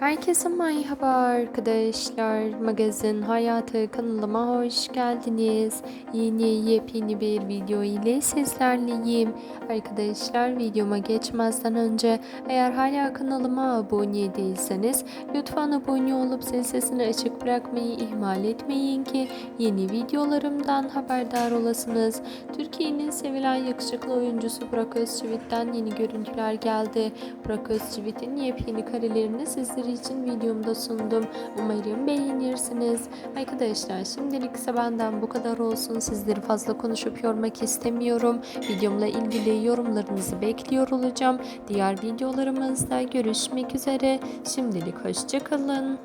Herkese merhaba arkadaşlar. Magazin Hayatı kanalıma hoş geldiniz. Yeni yepyeni bir video ile sizlerleyim. Arkadaşlar videoma geçmezden önce eğer hala kanalıma abone değilseniz lütfen abone olup zil sesini açık bırakmayı ihmal etmeyin ki yeni videolarımdan haberdar olasınız. Türkiye'nin sevilen yakışıklı oyuncusu Burak Özçivit'ten yeni görüntüler geldi. Burak Özçivit'in yepyeni karelerini sizler için videomda sundum. Umarım beğenirsiniz. Arkadaşlar şimdilik ise benden bu kadar olsun. Sizleri fazla konuşup yormak istemiyorum. Videomla ilgili yorumlarınızı bekliyor olacağım. Diğer videolarımızda görüşmek üzere. Şimdilik hoşçakalın.